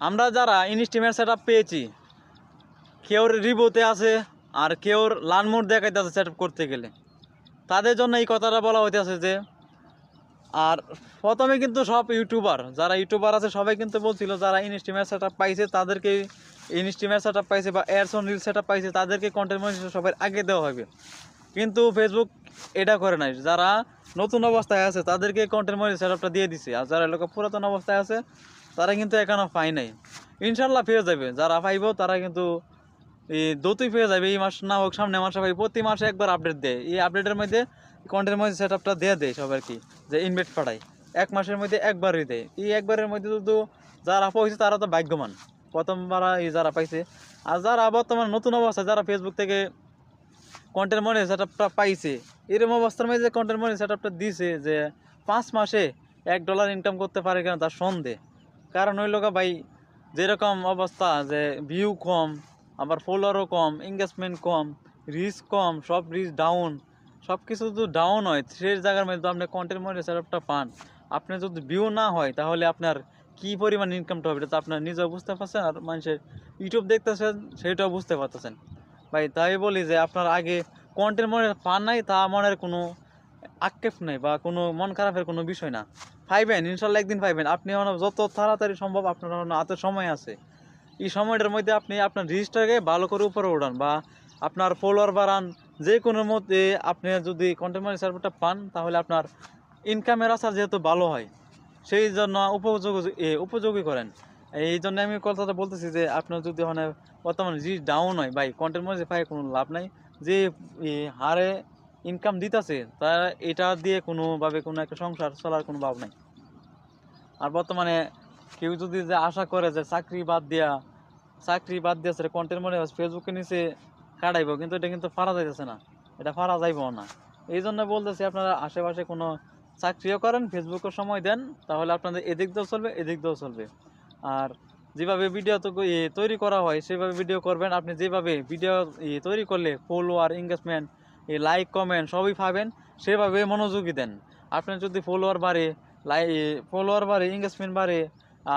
আমরা যারা ইনস্টিমেট সেট পেয়েছি কেউ রিবোতে আছে আর কেউ লানমোড দেখাইতে আছে সেট করতে গেলে, তাদের জন্য এই কথাটা বলা হইতেছে যে, আর প্রথমে কিন্তু সব ইউটিউবার যারা ইউটিউবার আছে সবাই কিন্তু বলছিল যারা ইনস্টিমেট সেট পাইছে তাদেরকে ইনস্টিমেট সেট পাইছে বা এয়ারসন রিল সেট পাইছে তাদেরকে কন্টেন্ট মনিটাইজেশন সবার আগে দেওয়া হবে। কিন্তু ফেসবুক এটা করে নাই। যারা নতুন অবস্থায় আছে তাদেরকে কন্টেন্ট মনিটাইজেশন সেটআপটা দিয়ে দিছে। আর যারা লোক পুরাতন অবস্থায় আছে তারা কিন্তু এখনও পায় নাই। ইনশাল্লাহ পেয়ে যাবে। যারা পাইব তারা কিন্তু এই দ্রুতই পেয়ে যাবে। এই মাস না হোক, সামনে মাসে পাই প্রতি মাসে একবার আপডেট দেয়। এই আপডেটের মধ্যে কন্টেন্ট মধ্যে সেট আপটা দিয়ে দেয় সবার কি, যে ইনভেট পাঠায়। এক মাসের মধ্যে একবারই দেয়। এই একবারের মধ্যে তো যারা পাইছে তারা তো ভাগ্যমান প্রথমবার এই যারা পাইছে। আর যারা বর্তমান নতুন অবস্থায় যারা ফেসবুক থেকে কন্টেন্ট মনে সেট আপটা পাইছে, এরকম অবস্থার মধ্যে কন্টেন্ট মনে সেট আপটা দিছে যে পাঁচ মাসে এক ডলার ইনকাম করতে পারে কেন তার সন্দেহ। কারণ ওই লোক ভাই যেরকম অবস্থা যে ভিউ কম, আবার ফলোয়ারও কম এঙ্গেজমেন্ট কম রিচ কম, সব রিচ ডাউন সব কিছু যদি ডাউন হয়। সেই জায়গার মধ্যে আপনি কন্টেন্ট মনে সেটআপটা পান। আপনি যদি ভিউ না হয়, তাহলে আপনার কি পরিমাণ ইনকামটা হবে, এটা তো আপনার নিজেও বুঝতে পারছেন আর মানুষের ইউটিউব দেখতেছেন, সেটাও বুঝতে পারতেছেন। ভাই তাই বলি যে আপনার আগে কন্টেন্ট মনে পান নাই, তা মনের কোনো আক্ষেপ নেই বা কোনো মন খারাপের কোনো বিষয় না। পাইবেন, ইনশাল্লাহ একদিন পাইবেন। আপনি যত তাড়াতাড়ি সম্ভব আপনার হাতে সময় আছে। এই সময়টার মধ্যে আপনি আপনার রিজিস্টারকে ভালো করে উপরে উঠান বা আপনার ফলোয়ার বাড়ান। যে কোনো মধ্যে আপনি যদি মানি সার্ভারটা পান, তাহলে আপনার ইনকামের আসার যেহেতু ভালো হয়, সেই জন্য উপযোগী উপযোগী করেন। এই জন্য আমি কথাটা বলতেছি যে আপনার যদি মানে বর্তমানে জি ডাউন হয়, ভাই মনে পাই কোনো লাভ নাই। যে হারে ইনকাম দিতেছে তার এটা দিয়ে কোনোভাবে কোনো একটা সংসার চলার কোনো ভাব নাই। আর বর্তমানে কেউ যদি যে আশা করে যে চাকরি বাদ দিয়া, চাকরি বাদ দিয়েছে কন্টেন্ট মনে ফেসবুকে নিচে কাটাইবো, কিন্তু এটা কিন্তু ফারা যাইতেছে না। এটা ফারা যাইব না। এই জন্য বলতেছি আপনারা আশেপাশে কোনো চাকরিও করেন ফেসবুকে সময় দেন, তাহলে আপনাদের এদিক দিয়েও চলবে, এদিক দিয়েও চলবে। আর যেভাবে ভিডিও তো তৈরি করা হয়, সেভাবে ভিডিও করবেন। আপনি যেভাবে ভিডিও তৈরি করলে ফলোয়ার এঙ্গেজমেন্ট এই লাইক কমেন্ট সবই পাবেন, সেভাবে মনোযোগী দেন। আপনার যদি ফলোয়ার বাড়ে লাই ফলোয়ার বাড়ে এঙ্গেজমেন্ট বাড়ে,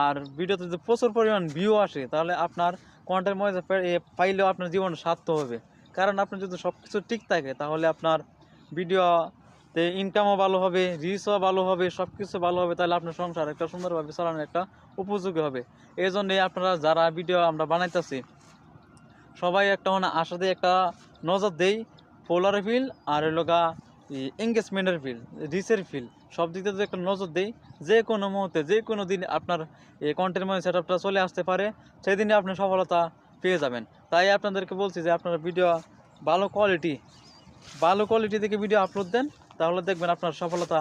আর ভিডিওতে যদি প্রচুর পরিমাণ ভিউ আসে, তাহলে আপনার কন্টেন্ট মধ্যে পাইলেও আপনার জীবন সার্থক হবে। কারণ আপনার যদি সব কিছু ঠিক থাকে, তাহলে আপনার ভিডিওতে ইনকামও ভালো হবে রিচও ভালো হবে সব কিছু ভালো হবে, তাহলে আপনার সংসার একটা সুন্দরভাবে চালানোর একটা উপযোগী হবে। এই জন্যে আপনারা যারা ভিডিও আমরা বানাইতেছি, সবাই একটা মানে আশাতে একটা নজর দেই ফলোয়ারের ফিল আর হলোগা এঙ্গেজমেন্টের ফিল রিসের ফিল সব দিক থেকে একটা নজর দিই, যে কোনো মুহূর্তে, যে কোনো দিন আপনার এই কন্টেন্ট মানে সেট আপটা চলে আসতে পারে সেদিনে আপনি সফলতা পেয়ে যাবেন। তাই আপনাদেরকে বলছি যে আপনারা ভিডিও ভালো কোয়ালিটি ভালো কোয়ালিটি থেকে ভিডিও আপলোড দেন, তাহলে দেখবেন আপনার সফলতা